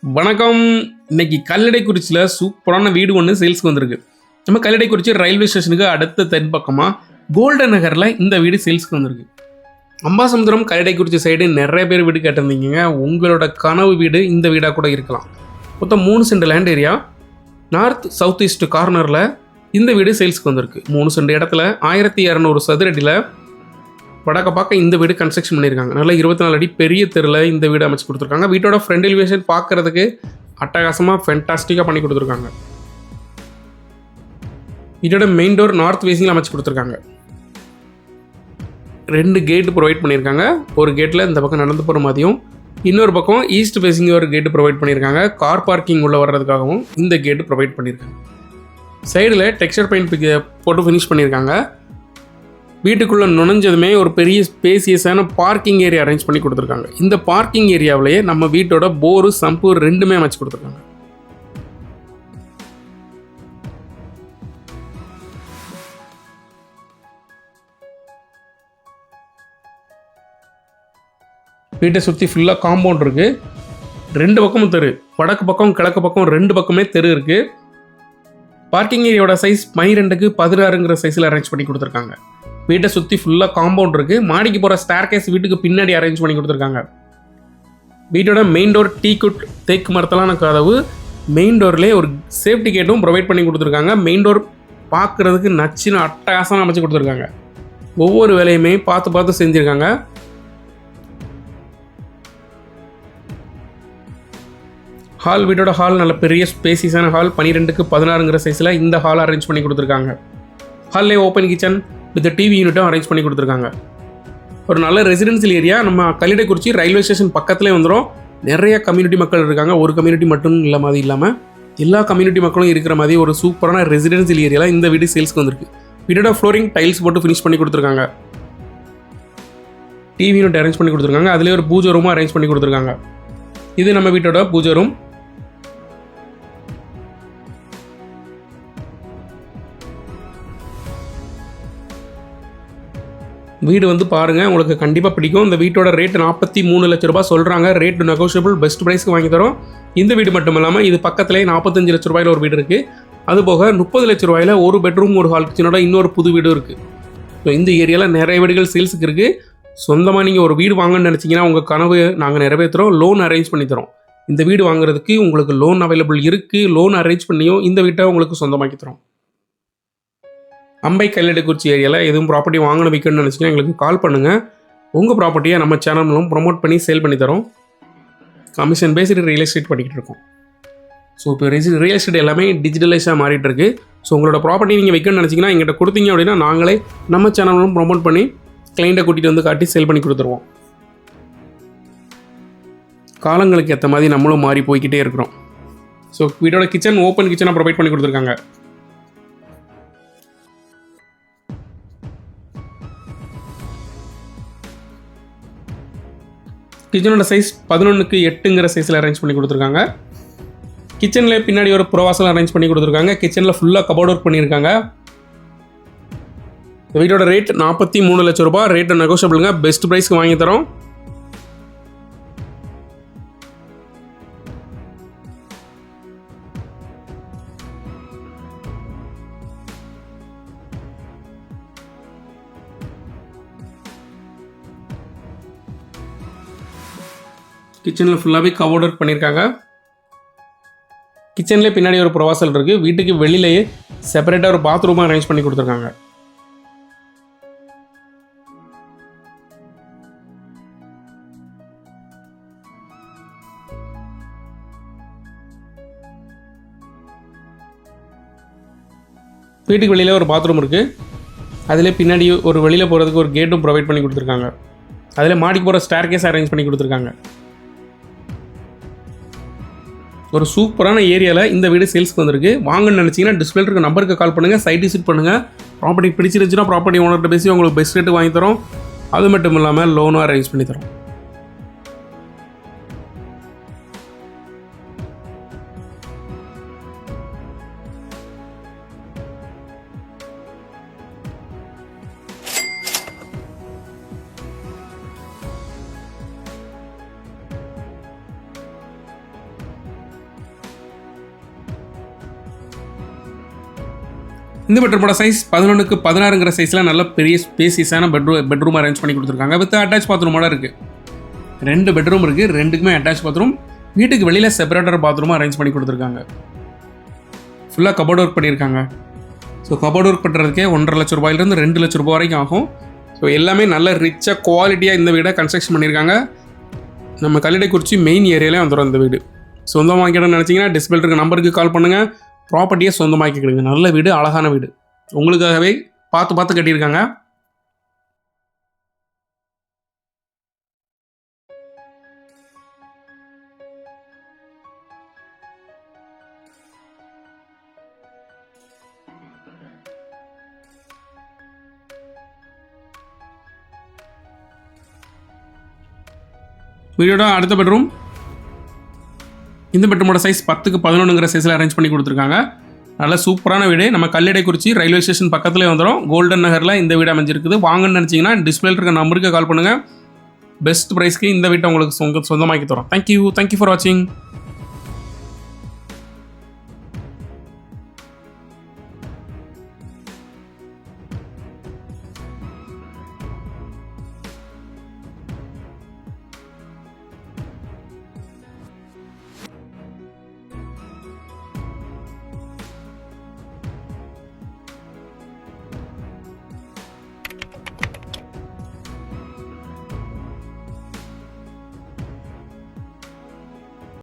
வணக்கம். இன்னைக்கு கல்லடைக்குறிச்சியில் சூப்பரான வீடு ஒன்று சேல்ஸ்க்கு வந்திருக்கு. நம்ம கல்லடைக்குறிச்சி ரயில்வே ஸ்டேஷனுக்கு அடுத்த தென் பக்கமாக கோல்டன் நகரில் இந்த வீடு சேல்ஸ்க்கு வந்திருக்கு. அம்பாசமுத்திரம் கல்லடைக்குறிச்சி சைடு நிறைய பேர் வீடு கேட்டிருந்தீங்க. உங்களோட கனவு வீடு இந்த வீடாக கூட இருக்கலாம். மொத்தம் மூணு cent land area north south east கார்னரில் இந்த வீடு சேல்ஸ்க்கு வந்திருக்கு. மூணு சென்ட் இடத்துல ஆயிரத்தி இரநூறு சதுரடியில் வடக்க பார்க்க இந்த வீடு கன்ஸ்ட்ரக்ஷன் பண்ணியிருக்காங்க. நல்லா இருபத்தி நாலு அடி பெரிய தெருவில் இந்த வீடு அமைச்சு கொடுத்துருக்காங்க. வீட்டோட ஃப்ரண்ட் எலிவேஷன் பார்க்கறதுக்கு அட்டகாசமாக ஃபென்டாஸ்டிக்காக பண்ணி கொடுத்துருக்காங்க. வீட்டோட மெயின் டோர் நார்த் ஃபேஸிங்கில் அமைச்சு கொடுத்துருக்காங்க. ரெண்டு கேட்டு ப்ரொவைட் பண்ணியிருக்காங்க. ஒரு கேட்டில் இந்த பக்கம் நடந்து போகிற மாதிரியும் இன்னொரு பக்கம் ஈஸ்ட் ஃபேஸிங் ஒரு கேட்டு ப்ரொவைட் பண்ணியிருக்காங்க. கார் பார்க்கிங் உள்ளே வர்றதுக்காகவும் இந்த கேட்டு ப்ரொவைட் பண்ணியிருக்காங்க. சைடில் டெக்ஸ்டர் பெயிண்ட் போட்டு ஃபினிஷ் பண்ணியிருக்காங்க. வீட்டுக்குள்ளே நுழைஞ்சதுமே ஒரு பெரிய ஸ்பேசியஸான பார்க்கிங் ஏரியா அரேஞ்ச் பண்ணி கொடுத்துருக்காங்க. இந்த பார்க்கிங் ஏரியாவிலேயே நம்ம வீட்டோட போரு சம்பு ரெண்டுமே அமைச்சு கொடுத்துருக்காங்க. வீட்டை சுற்றி ஃபுல்லாக காம்பவுண்ட் இருக்குது ரெண்டு பக்கமும் தெரு. வடக்கு பக்கம் கிழக்கு பக்கம் ரெண்டு பக்கமே தெரு இருக்குது பார்க்கிங் ஏரியாவோட சைஸ் பனிரெண்டுக்கு பதினாறுங்கிற சைஸில் அரேஞ்ச் பண்ணி கொடுத்துருக்காங்க. வீட்டை சுற்றி ஃபுல்லாக காம்பவுண்ட் இருக்குது மாடிக்கு போகிற ஸ்டார் கேஸ் வீட்டுக்கு பின்னாடி அரேஞ்ச் பண்ணி கொடுத்துருக்காங்க. வீட்டோட மெயின் டோர் டீ குட் தேக்கு மரத்தலான கதவு மெயின் டோர்லேயே ஒரு சேஃப்டி கேட்டும் ப்ரொவைட் பண்ணி கொடுத்துருக்காங்க. மெயின் டோர் பார்க்குறதுக்கு நச்சுன்னு அட்டகாசம் அமைச்சு கொடுத்துருக்காங்க. ஒவ்வொரு வேலையுமே பார்த்து பார்த்து செஞ்சுருக்காங்க. ஹால் வீட்டோட ஹால் நல்ல பெரிய ஸ்பேசிஸான ஹால் பன்னிரெண்டுக்கு பதினாறுங்கிற சைஸில் இந்த ஹால் அரேஞ்ச் பண்ணி கொடுத்துருக்காங்க. ஹால்லே ஓப்பன் கிச்சன் வித் டிவி யூனிட்டும் அரேஞ்ச் பண்ணி கொடுத்துருக்காங்க. ஒரு நல்ல ரெசிடென்சியல் ஏரியா நம்ம கல்லிடைக்குறிச்சி ரயில்வே ஸ்டேஷன் பக்கத்துலேயே வந்துடும் நிறைய கம்யூனிட்டி மக்கள் இருக்காங்க. ஒரு கம்யூனிட்டி மட்டும் இல்லை மாதிரி இல்லாமல் எல்லா கம்யூனிட்டி மக்களும் இருக்கிற மாதிரி ஒரு சூப்பரான ரெசிடென்சியல் ஏரியாவில் இந்த வீடு சேல்ஸ்க்கு வந்திருக்கு. வீட்டோட ஃப்ளோரிங் டைல்ஸ் போட்டு ஃபினிஷ் பண்ணி கொடுத்துருக்காங்க. டிவி யூனிட் அரேஞ்ச் பண்ணி கொடுத்துருக்காங்க. அதுலேயே ஒரு பூஜை ரூமும் அரேஞ்ச் பண்ணி கொடுத்துருக்காங்க. இது நம்ம வீட்டோட பூஜை ரூம் வீடு வந்து பாருங்கள் உங்களுக்கு கண்டிப்பாக பிடிக்கும். இந்த வீட்டோட ரேட் நாற்பத்தி மூணு லட்ச ரூபாய் சொல்கிறாங்க ரேட் நெகோஷியபிள் பெஸ்ட் ப்ரைஸ்க்கு வாங்கி தரோம். இந்த வீடு மட்டும் இல்லாமல் இது பக்கத்துலேயே நாற்பத்தஞ்சு லட்ச ரூபாயில் ஒரு வீடு இருக்குது அது போக முப்பது லட்ச ரூபாயில் ஒரு பெட்ரூம் ஒரு ஹால் கிச்சனோட இன்னொரு புது வீடும் இருக்குது ஸோ இந்த ஏரியாவில் நிறைய வீடுகள் சேல்ஸுக்கு இருக்குது சொந்தமாக நீங்கள் ஒரு வீடு வாங்கணும்னு நினச்சிங்கன்னா உங்கள் கனவு நாங்கள் நிறைவேற்றுறோம் லோன் அரேஞ்ச் பண்ணி தரோம். இந்த வீடு வாங்குறதுக்கு உங்களுக்கு லோன் அவைலபிள் இருக்குது லோன் அரேஞ்ச் பண்ணியும் இந்த வீட்டை உங்களுக்கு சொந்தமாக்கி தரோம். அம்பை கல்லடைக்குறிச்சி ஏரியாவில் எதுவும் ப்ராப்பர்ட்டி வாங்கணும் விற்கணும்னு நினச்சிங்கன்னா எங்களுக்கு கால் பண்ணுங்கள் உங்கள் ப்ராப்பர்ட்டியை நம்ம சேனல் மூலம் ப்ரொமோட் பண்ணி சேல் பண்ணி தரோம். கமிஷன் பேஸ்டு ரியல் எஸ்டேட் பண்ணிக்கிட்டு இருக்கோம். ஸோ இப்போ ரியல் எஸ்டேட் எல்லாமே டிஜிட்டலைஸாக மாறிட்டு இருக்கு. ஸோ உங்களோட ப்ராப்பர்ட்டி நீங்கள் விற்கணும்னு நினச்சிங்கன்னா எங்கிட்ட கொடுத்தீங்க அப்படின்னா நாங்களே நம்ம சேனல் மூலம் ப்ரொமோட் பண்ணி கிளைண்ட்டை கூட்டிகிட்டு வந்து காட்டி சேல் பண்ணி கொடுத்துருவோம். காலங்களுக்கு ஏற்ற மாதிரி நம்மளும் மாறி போய்க்கிட்டே இருக்கிறோம். ஸோ வீட்டோட கிச்சன் ஓப்பன் கிச்சனாக ப்ரொவைட் பண்ணி கொடுத்துருக்காங்க. கிச்சனோட சைஸ் பதினொன்றுக்கு எட்டுங்கிற சைஸில் அரேஞ்ச் பண்ணி கொடுத்துருக்காங்க. கிச்சனில் பின்னாடி ஒரு ப்ரோவாசல் அரேஞ்ச் பண்ணி கொடுத்துருக்காங்க. கிச்சனில் ஃபுல்லாக கபோர்ட் ஒர்க் பண்ணியிருக்காங்க. இந்த வீட்டோட ரேட் நாற்பத்தி மூணு லட்ச ரூபா ரேட் நெகோஷியபிளுங்க பெஸ்ட் ப்ரைஸ்க்கு வாங்கி தரோம். கிச்சனில் ஃபுல்லாகவே கபோர்ட் ஒர்க் பண்ணியிருக்காங்க கிச்சன்லேயே பின்னாடி ஒரு ப்ரொவாசல் இருக்குது வீட்டுக்கு வெளியிலேயே செப்பரேட்டாக ஒரு பாத்ரூமாக அரேஞ்ச் பண்ணி கொடுத்துருக்காங்க. வீட்டுக்கு வெளியில் ஒரு பாத்ரூம் இருக்குது அதிலே பின்னாடி ஒரு வெளியில் போகிறதுக்கு ஒரு கேட்டும் ப்ரொவைட் பண்ணி கொடுத்துருக்காங்க. அதில் மாடிக்கு போகிற ஸ்டார் கேஸ் அரேஞ்ச் பண்ணி கொடுத்துருக்காங்க. ஒரு சூப்பரான ஏரியாவில் இந்த வீடு சேல்ஸ்க்கு வந்திருக்கு. வாங்கன்னு நினச்சிங்கன்னா டிஸ்பிளே இருக்க நம்பருக்கு கால் பண்ணுங்கள் சைட் விசிட் பண்ணுங்கள் ப்ராப்பர்ட்டி பிடிச்சிருந்துச்சுன்னா ப்ராப்பர்ட்டி ஓனர்கிட்ட பேசி உங்களுக்கு பெஸ்ட் ரேட்டு வாங்கி தரோம். அது மட்டும் இல்லாமல் லோனும் அரேஞ்ச் பண்ணி தரோம். இந்த பெட்ரூமோட சைஸ் பதினொன்றுக்கு பதினாறுங்கிற சைஸில் நல்ல பெரிய ஸ்பேசியஸான பெட்ரூம் பெட்ரூம் அரேஞ்ச் பண்ணி கொடுத்துருக்காங்க. வித் அட்டாச் பாத்ரூமோட இருக்குது ரெண்டு பெட்ரூம் இருக்குது ரெண்டுக்குமே அட்டாச் பாத்ரூம் வீட்டுக்கு வெளியில் செப்பரேட்டர் பாத்ரூமும் அரேஞ்ச் பண்ணி கொடுத்துருக்காங்க. ஃபுல்லாக கபோர்ட் ஒர்க் பண்ணியிருக்காங்க. ஸோ கபோர்ட் ஒர்க் பண்ணுறதுக்கே ஒன்றரை லட்ச ரூபாயிலிருந்து ரெண்டு லட்ச ரூபாய் வரைக்கும் ஆகும். ஸோ எல்லாமே நல்ல ரிச்சாக குவாலிட்டியாக இந்த வீடை கன்ஸ்ட்ரக்ஷன் பண்ணியிருக்காங்க. நம்ம கல்லிடைக்குறிச்சி மெயின் ஏரியாலே வந்துடும் இந்த வீடு. சொந்தமாக வாங்கிடணும்னு நினச்சிங்கன்னா டிஸ்பிள் இருக்க நம்பருக்கு கால் பண்ணுங்கள் ப்ராப்பர்ட்டியை சொந்தமாக்கிக்கிடுங்க. நல்ல வீடு அழகான வீடு. உங்களுக்காகவே பார்த்து பார்த்து கட்டியிருக்காங்க. வீடியோட அடுத்த பெட்ரூம் இந்த பெட்ரூமோட சைஸ் பத்துக்கு பதினொன்றுங்கிற சைஸில் அரேஞ்ச் பண்ணி கொடுத்துருக்காங்க. நல்ல சூப்பரான வீடு. நம்ம கல்லடை குறிச்சி ரயில்வே ஸ்டேஷன் பக்கத்துலேயே வந்துடும் கோல்டன் நகரில் இந்த வீடு அமைஞ்சிருக்குது. வாங்கன்னு நினச்சிங்கன்னா டிஸ்பிளே இருக்க நம்பருக்கு கால் பண்ணுங்கள் பெஸ்ட் ப்ரைஸ்க்கு இந்த வீட்டை உங்களுக்கு சொந்த சொந்தமாக்கி தரோம். தேங்க்யூ தேங்க்யூ ஃபார் வாட்சிங்